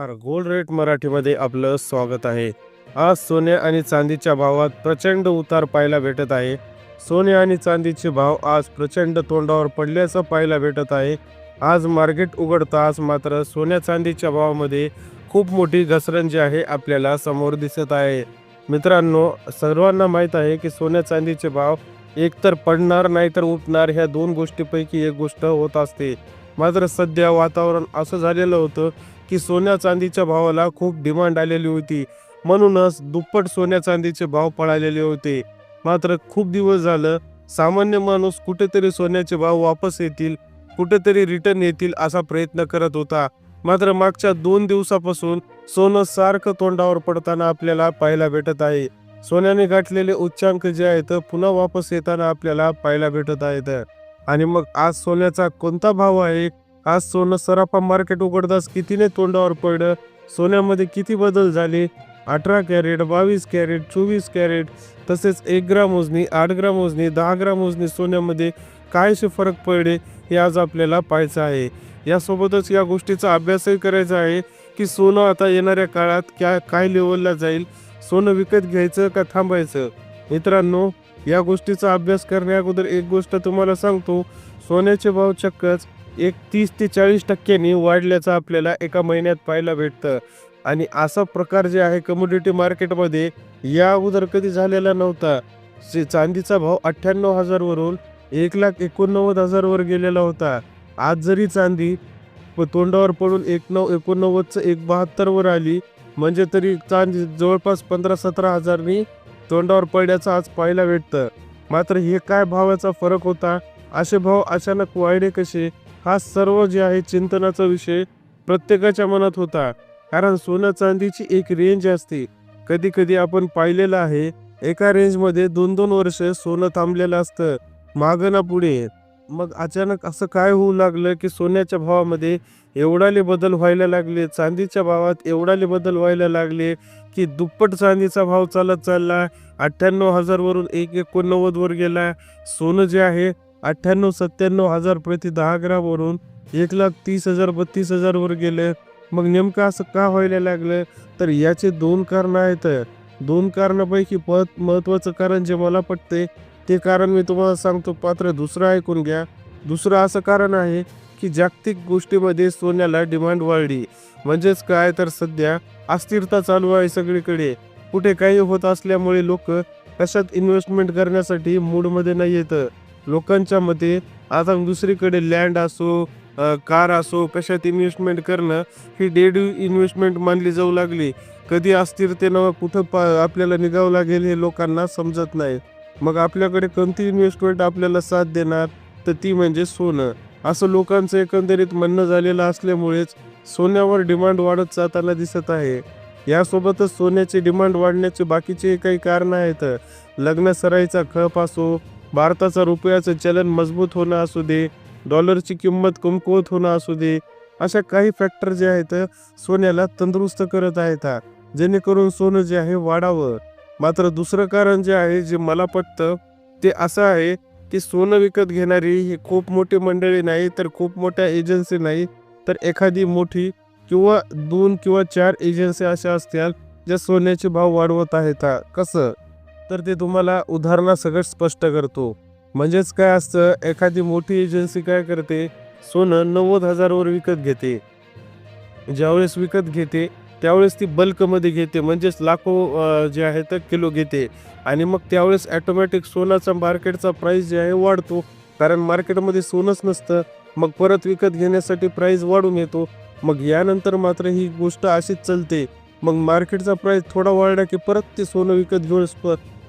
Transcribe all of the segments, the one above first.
नमस्कार gold rate मराठीमध्ये आपलं स्वागत आहे. आज सोने आणि चांदीच्या भावात प्रचंड उतार पाहायला भेटत आहे. सोने आणि चांदीचे भाव आज प्रचंड तोंडावर पडल्याचं पाहायला भेटत आहे. आज मार्केट उघडताच मात्र सोन्या चांदीच्या भावामध्ये खूप मोठी घसरण जी आहे आपल्याला समोर दिसत आहे. मित्रांनो सर्वांना माहीत आहे की सोन्या चांदीचे भाव एकतर पडणार नाहीतर उठणार ह्या दोन गोष्टीपैकी एक गोष्ट होत असते. मात्र सध्या वातावरण असं झालेलं होतं की सोन्या चांदीच्या भावाला खूप डिमांड आलेली होती. म्हणूनच दुप्पट सोन्या चांदीचे भाव पळालेले होते. मात्र खूप दिवस झालं सामान्य माणूस कुठेतरी सोन्याचे भाव वापस येतील कुठेतरी रिटर्न येतील असा प्रयत्न करत होता. मात्र मागच्या दोन दिवसापासून सोनं सारखं तोंडावर पडताना आपल्याला पाहायला भेटत आहे. सोन्याने गाठलेले उच्चांक जे आहेत पुन्हा वापस येताना आपल्याला पाहायला भेटत आहेत. आणि मग आज सोन्याचा कोणता भाव आहे आज सोनं सराफा मार्केट उघडताच कितीने तोंडावर पडलं? सोन्यामध्ये किती बदल झाले? अठरा कॅरेट बावीस कॅरेट चोवीस कॅरेट तसेच एक ग्राम मोजणी आठ ग्राम मोजणी दहा ग्राम मोजणी सोन्यामध्ये कायसे फरक पडले हे आज आपल्याला पाहायचं आहे. यासोबतच या गोष्टीचा अभ्यासही करायचा आहे की सोनं आता येणाऱ्या काळात क्या काय लेवलला जाईल? सोनं विकत घ्यायचं का थांबायचं? मित्रांनो या गोष्टीचा अभ्यास करण्या अगोदर एक गोष्ट तुम्हाला सांगतो. सोन्याचे भाव चक्कच एक तीस ते चाळीस टक्क्यांनी वाढल्याचं आपल्याला एका महिन्यात पाहायला भेटतं. आणि असा प्रकार जे आहे कमोडिटी मार्केटमध्ये या अगोदर कधी झालेला नव्हता चांदीचा भाव अठ्ठ्याण्णव हजारवरून एक लाख एकोणनव्वद हजारवर गेलेला होता. आज जरी चांदी तोंडावर पडून एक नऊ एकोणनव्वदचं एक बहात्तरवर आली म्हणजे तरी चांदी जवळपास पंधरा सतरा हजारनी तोंडावर पडल्याचं आज पाहायला भेटतं. मात्र हे काय भावाचा फरक होता? असे भाव अचानक वाढले कसे? हा सर्व जे आहे चिंतनाचा विषय प्रत्येकाच्या मनात होता. कारण सोनं चांदीची एक रेंज असते. कधी कधी आपण पाहिलेलं आहे एका रेंजमध्ये दोन दोन वर्ष सोनं थांबलेलं असतं. मागं ना पुढे. मग अचानक असं काय होऊ लागलं की सोन्याच्या भावामध्ये एवढाले बदल व्हायला लागले चांदीच्या भावात एवढाले बदल व्हायला लागले की दुप्पट चांदीचा भाव चालत चालला. अठ्ठ्याण्णव हजारवरून एक एकोणनव्वदवर गेला. सोनं जे आहे अठ्ठ्याण्णव सत्त्याण्णव हजार प्रति दहा ग्रामवरून एक लाख तीस हजार बत्तीस हजारवर गेले. मग नेमकं असं का व्हायला लागलं? तर याचे दोन कारणं आहेत. दोन कारणापैकी पत महत्त्वाचं कारण जे मला पटते ते कारण मी तुम्हाला सांगतो पात्र दुसरं ऐकून घ्या. दुसरं असं कारण आहे की जागतिक गोष्टीमध्ये सोन्याला डिमांड वाढली. म्हणजेच काय? तर सध्या अस्थिरता चालू आहे सगळीकडे. कुठे काही होत असल्यामुळे लोक कशात इन्व्हेस्टमेंट करण्यासाठी मूडमध्ये नाही येतं लोकांच्या मते आता दुसरीकडे लँड असो कार असो कशात इन्व्हेस्टमेंट करणं ही डेड इन्व्हेस्टमेंट मानली जाऊ लागली. कधी अस्थिरतेनं कुठं पा आपल्याला निघावं लागेल हे लोकांना समजत नाही. मग आपल्याकडे कोणती इन्व्हेस्टमेंट आपल्याला साथ देणार? तर ती म्हणजे सोनं. असं लोकांचं एकंदरीत म्हणणं झालेलं असल्यामुळेच सोन्यावर डिमांड वाढत जाताना दिसत आहे. यासोबतच सोन्याची डिमांड वाढण्याचे बाकीचे काही कारणं आहेत. लग्न सराईचा खप असो भारताचा रुपयाचं चलन मजबूत होणं असू दे डॉलरची किंमत कमकुवत होणं असू दे अशा काही फॅक्टर जे आहेत सोन्याला तंदुरुस्त करत आहेत जेणेकरून सोनं जे आहे वाढावं. मात्र दुसरं कारण जे आहे जे मला पटतं ते असं आहे की सोनं विकत घेणारी ही खूप मोठी मंडळी नाही तर खूप मोठ्या एजन्सी नाही तर एखादी मोठी किंवा दोन किंवा चार एजन्सी अशा असतील ज्या सोन्याचे भाव वाढवत आहेत कसं? तर ते तुम्हाला उदाहरणासकट स्पष्ट करतो. म्हणजेच काय असतं एखादी मोठी एजन्सी काय करते? सोनं नव्वद हजारवर विकत घेते. ज्यावेळेस विकत घेते त्यावेळेस ती बल्कमध्ये घेते म्हणजेच लाखो जे आहे तर किलो घेते. आणि मग त्यावेळेस ॲटोमॅटिक सोनाचा मार्केटचा प्राईस जे आहे वाढतो. कारण मार्केटमध्ये सोनंच नसतं. मग परत विकत घेण्यासाठी प्राईस वाढून येतो. मग यानंतर मात्र ही गोष्ट अशीच चालते. मग मार्केटचा प्राईस थोडा वाढला की परत ते सोनं विकत घेऊन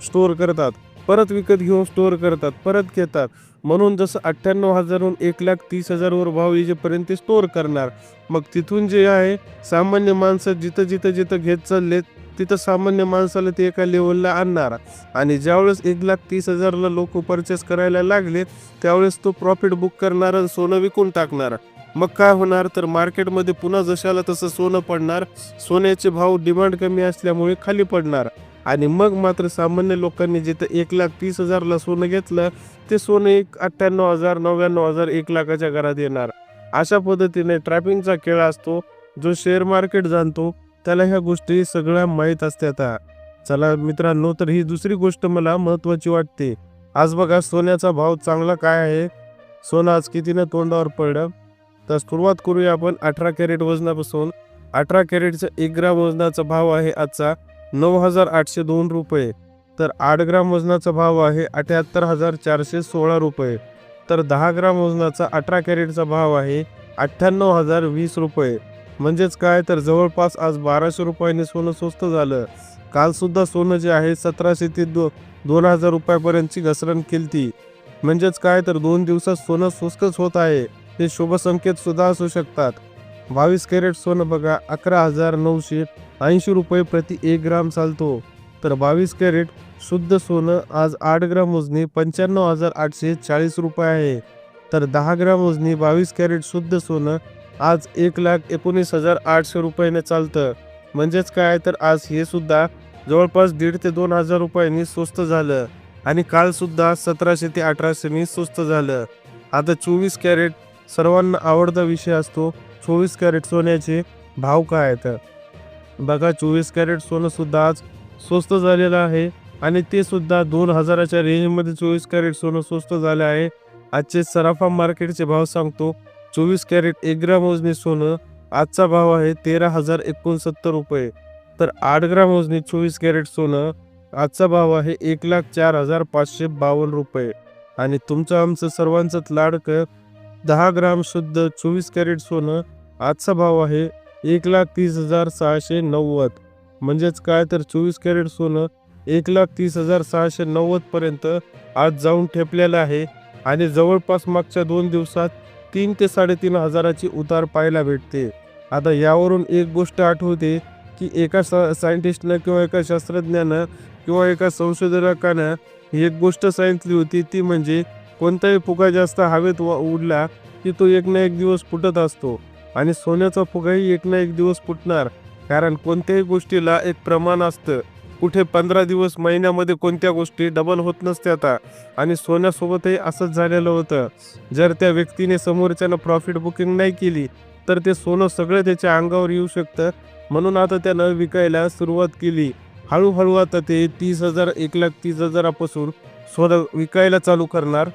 स्टोअर करतात परत विकत घेऊन स्टोअर करतात परत घेतात. म्हणून जसं अठ्ठ्याण्णव हजारहून एक लाख तीस हजारवर भाव येईपर्यंत ते स्टोअर करणार. मग तिथून जे आहे सामान्य माणसं जिथं जिथं जिथं घेत चाललेत तिथं सामान्य माणसाला ते एका लेवलला आणणार. आणि ज्यावेळेस एक लाख तीस हजारला लोक परचेस करायला लागले त्यावेळेस तो प्रॉफिट बुक करणार आणि सोनं विकून टाकणार. मग काय होणार? तर मार्केटमध्ये पुन्हा जशाला तसं सोनं पडणार. सोन्याचे भाव डिमांड कमी असल्यामुळे खाली पडणार. आणि मग मात्र सामान्य लोकांनी जिथं एक लाख तीस हजारला सोनं घेतलं ते सोनं एक अठ्ठ्याण्णव हजार नव्याण्णव हजार एक लाखाच्या घरात येणार. अशा पद्धतीने ट्रॅपिंगचा खेळ असतो जो शेअर मार्केट जाणतो त्याला ह्या गोष्टी सगळ्या माहीत असतात. चला मित्रांनो तर ही दुसरी गोष्ट मला महत्त्वाची वाटते. आज बघा सोन्याचा भाव चांगला काय आहे? सोनं आज कितीनं तोंडावर पडलं? तर सुरुवात करूया आपण अठरा कॅरेट वजनापासून. अठरा कॅरेटचा एक ग्राम वजनाचा भाव आहे आजचा. नऊ हजार आठशे दोन रुपये. तर आठ ग्राम वजनाचा भाव आहे अठ्याहत्तर हजार चारशे सोळा रुपये. तर दहा ग्राम वजनाचा अठरा कॅरेटचा भाव आहे अठ्ठ्याण्णव हजार वीस रुपये. म्हणजेच काय? तर जवळपास आज बाराशे रुपयाने सोनं स्वस्त झालं. कालसुद्धा सोनं जे आहे सतराशे ते दो दोन हजार रुपयापर्यंतची घसरण केलती. म्हणजेच काय? तर दोन दिवसात सोनं स्वस्तच होत आहे. ते शुभसंकेतसुद्धा असू शकतात. बावीस कॅरेट सोनं बघा अकरा हजार नऊशे ऐंशी रुपये प्रति एक ग्राम चालतो. तर बावीस कॅरेट शुद्ध सोनं आज आठ ग्राम वजनी पंच्याण्णव हजार आठशे चाळीस रुपये आहे. तर दहा ग्राम वजनी बावीस कॅरेट शुद्ध सोनं आज एक लाख एकोणीस हजार आठशे रुपयाने चालतं. म्हणजेच काय? तर आज हे सुद्धा जवळपास दीड ते दोन हजार रुपयांनी स्वस्त झालं. आणि कालसुद्धा सतराशे ते अठराशेनी स्वस्त झालं. आता चोवीस कॅरेट सर्वांना आवडता विषय असतो. चोवीस कॅरेट सोन्याचे भाव काय आहेत? बघा चोवीस कॅरेट सोनं सुद्धा आज स्वस्त झालेलं आहे. आणि ते सुद्धा दोन हजाराच्या रेंजमध्ये चोवीस कॅरेट सोनं स्वस्त झालं आहे. आजचे सराफा मार्केटचे भाव सांगतो चोवीस कॅरेट एक ग्राम वजनी सोनं आजचा भाव आहे तेरा हजार एकोणसत्तर रुपये. तर आठ ग्राम वजनी चोवीस कॅरेट सोनं आजचा भाव आहे एक लाख चार हजार पाचशे बावन्न रुपये. आणि तुमचं आमचं सर्वांचंच लाडकं दहा ग्राम शुद्ध चोवीस कॅरेट सोनं आजचा भाव आहे एक लाख तीस हजार सहाशे नव्वद. म्हणजेच काय तर चोवीस कॅरेट सोनं एक लाख तीस हजार सहाशे नव्वदपर्यंत आज जाऊन ठेपलेलं आहे. आणि जवळपास मागच्या दोन दिवसात तीन ते साडेतीन हजाराची उतार पाहायला भेटते. आता यावरून एक गोष्ट आठवते की एका सायंटिस्टनं किंवा एका शास्त्रज्ञानं किंवा एका संशोधकानं ही एक गोष्ट सांगितली होती. ती म्हणजे कोणताही फुगा जास्त हवेत व- उडला की तो एक ना एक दिवस फुटत असतो. आणि सोन्याचा फुगाही एक ना एक दिवस फुटणार. कारण कोणत्याही गोष्टीला एक प्रमाण असतं. कुठे पंधरा दिवस महिन्यामध्ये कोणत्या गोष्टी डबल होत नसत्या आता. आणि सोन्यासोबतही असंच झालेलं होतं. जर त्या व्यक्तीने समोरच्यानं प्रॉफिट बुकिंग नाही केली तर ते सोनं सगळं त्याच्या अंगावर येऊ शकतं. म्हणून आता त्यानं विकायला सुरुवात केली. हळूहळू आता ते तीस हजार एक लाख तीस हजारापासून सोनं विकायला चालू करणार.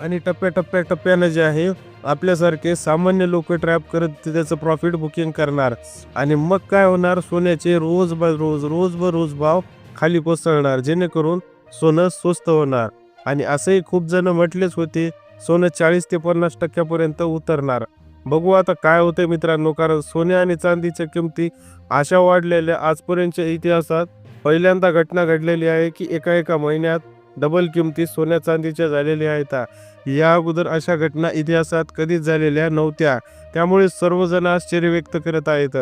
आणि टप्प्या टप्प्या टप्प्यानं जे आहे आपल्यासारखे सामान्य लोक ट्रॅप करत ते त्याचं प्रॉफिट बुकिंग करणार. आणि मग काय होणार? सोन्याचे रोज ब रोज रोज ब रोज भाव खाली कोसळणार. जेणेकरून सोनं स्वस्त होणार. आणि असंही खूप जण म्हटलेच होते सोनं चाळीस ते पन्नास टक्क्यापर्यंत उतरणार. बघू आता काय होते मित्रांनो कारण सोने आणि चांदीच्या किमती अशा वाढलेल्या आजपर्यंतच्या इतिहासात पहिल्यांदा घटना घडलेली आहे की एका एका महिन्यात डबल किमती सोन्या चांदीच्या झालेल्या आहेत. या अगोदर अशा घटना इतिहासात कधीच झालेल्या नव्हत्या. त्यामुळे सर्वजण आश्चर्य व्यक्त करत आहेत.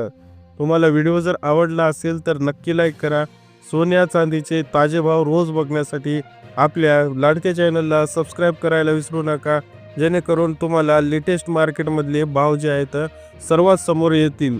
तुम्हाला व्हिडिओ जर आवडला असेल तर नक्की लाईक करा. सोन्या चांदीचे ताजे भाव रोज बघण्यासाठी आपल्या लाडक्या चॅनलला सबस्क्राईब करायला विसरू नका. जेणेकरून तुम्हाला लेटेस्ट मार्केटमधले भाव जे आहेत सर्वात समोर येतील.